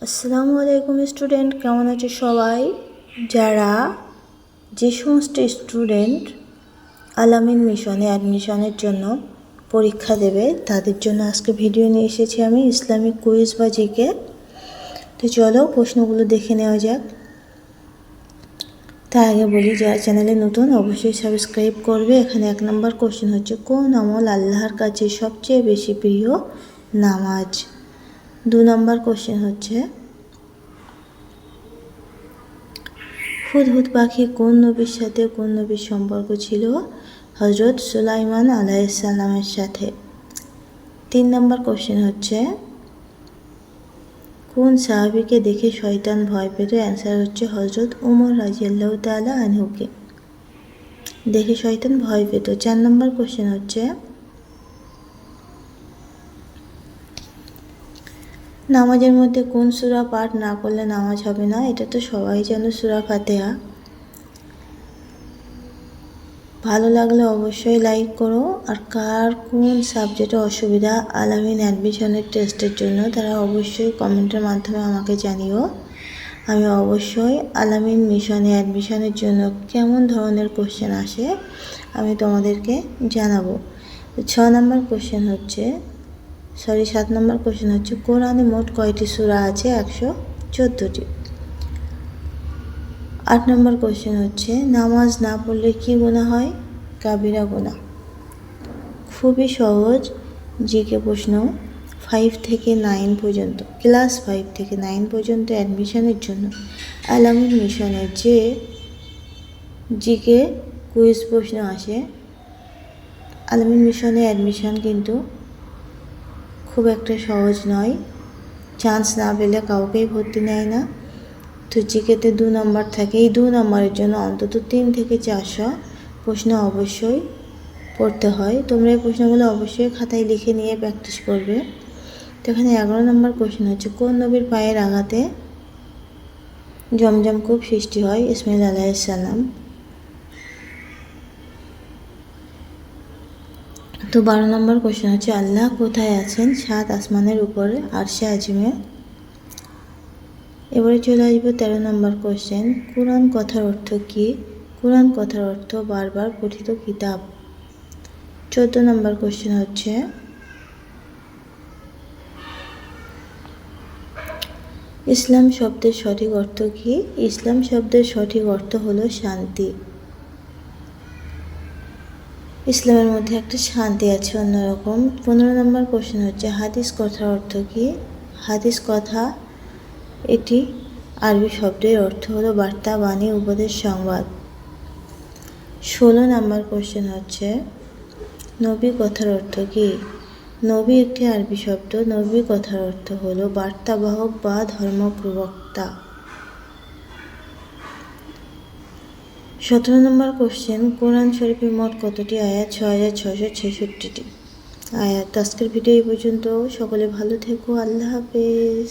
আসসালামু আলাইকুম স্টুডেন্ট, কেমন আছে সবাই? যারা যে সমস্ত স্টুডেন্ট আলামিন মিশনে অ্যাডমিশনের জন্য পরীক্ষা দেবে, তাদের জন্য আজকে ভিডিও নিয়ে এসেছি আমি ইসলামিক কুইজ বা জিকে। তো চলো প্রশ্নগুলো দেখে নেওয়া যাক। তার আগে বলি, যারা চ্যানেলে নতুন, অবশ্যই সাবস্ক্রাইব করবে। এখানে এক নম্বর কোশ্চেন হচ্ছে, কোন আমল আল্লাহর কাছে সবচেয়ে বেশি প্রিয়? নামাজ। দু নম্বর কোশ্চেন হচ্ছে, হুদহুদ পাখি কোন নবীর সাথে কোন নবীর সম্পর্ক ছিল? হজরত সুলাইমান আলাইসাল্লামের সাথে। তিন নম্বর কোশ্চেন হচ্ছে, কোন সাহাবিকে দেখে শয়তান ভয় পেত? অ্যান্সার হচ্ছে হজরত উমর রাজিয়াল্লাহ তালা আনহুকে। দেখে শয়তান ভয় পেত। চার নম্বর কোশ্চেন হচ্ছে নামাজের মধ্যে কোন সুরা পাঠ না করলে নামাজ হবে না? এটা তো সবাই জানো সুরা ফাতেহা। ভালো লাগলে অবশ্যই লাইক করো। আর কার কোন সাবজেক্টে অসুবিধা, আলামিন অ্যাডমিশনের টেস্টের জন্য তারা অবশ্যই কমেন্টের মাধ্যমে আমাকে জানিও। আমি অবশ্যই আলামিন মিশনে অ্যাডমিশনের জন্য কেমন ধরনের কোশ্চেন আসে, আমি তোমাদেরকে জানাব। ছ নম্বর কোশ্চেন হচ্ছে সরি, সাত নম্বর কোশ্চেন হচ্ছে, কোরআনে মোট কয়টি সূরা আছে? একশো চোদ্দোটি। আট নম্বর কোশ্চেন হচ্ছে, নামাজ না পড়লে কি গোনা হয়? কাবিরা গোনা খুবই সহজ, জিকে প্রশ্ন ফাইভ থেকে নাইন পর্যন্ত ক্লাস ফাইভ থেকে নাইন পর্যন্ত অ্যাডমিশনের জন্য। আলামিন মিশনের যে জিকে কুইজ প্রশ্ন আসে আলামিন মিশনে অ্যাডমিশন কিন্তু খুব একটা সহজ নয়। চান্স না পেলে কাউকেই ভর্তি নেয় না। তো জিকেতে দু নম্বর থাকে। এই দু নম্বরের জন্য অন্তত তিন থেকে চারশো প্রশ্ন অবশ্যই পড়তে হয়। তোমরা এই প্রশ্নগুলো অবশ্যই খাতায় লিখে নিয়ে প্র্যাকটিস করবে। তো এখানে এগারো নম্বর কোশ্চেন হচ্ছে, কোন নবীর পায়ের আঘাতে জমজম খুব সৃষ্টি হয়? ইসমাইল আলাইসাল্লাম তো বারো নম্বর কোশ্চেন হচ্ছে, আল্লাহ কোথায় আছেন? সাত আসমানের উপরে, আরশে আজমে। এবারে চলে আসব তেরো নম্বর কোশ্চেন কোরআন কথার অর্থ কী? কোরআন কথার অর্থ বারবার পঠিত কিতাব। চোদ্দ নম্বর কোশ্চেন হচ্ছে, ইসলাম শব্দের সঠিক অর্থ কী? ইসলাম শব্দের সঠিক অর্থ হলো শান্তি। ইসলামের মধ্যে একটা শান্তি আছে, অন্যরকম। পনেরো নম্বর কোশ্চেন হচ্ছে, হাদিস কথার অর্থ কী? হাদিস কথা এটি আরবি শব্দের অর্থ হলো বার্তা, বাণী, উপদেশ, সংবাদ। ষোলো নম্বর কোশ্চেন হচ্ছে, নবী কথার অর্থ কী? নবী একটি আরবি শব্দ, নবী কথার অর্থ হলো বার্তাবাহক বা ধর্মপ্রবক্তা। সতেরো নম্বর কোশ্চেন কোরআন শরীফের মোট কতটি আয়াত? ছ হাজার ছশো ছেষট্টিটি। আয়াত। আজকের ভিডিও এই পর্যন্ত। সকলে ভালো থেকো। আল্লাহ হাফেজ।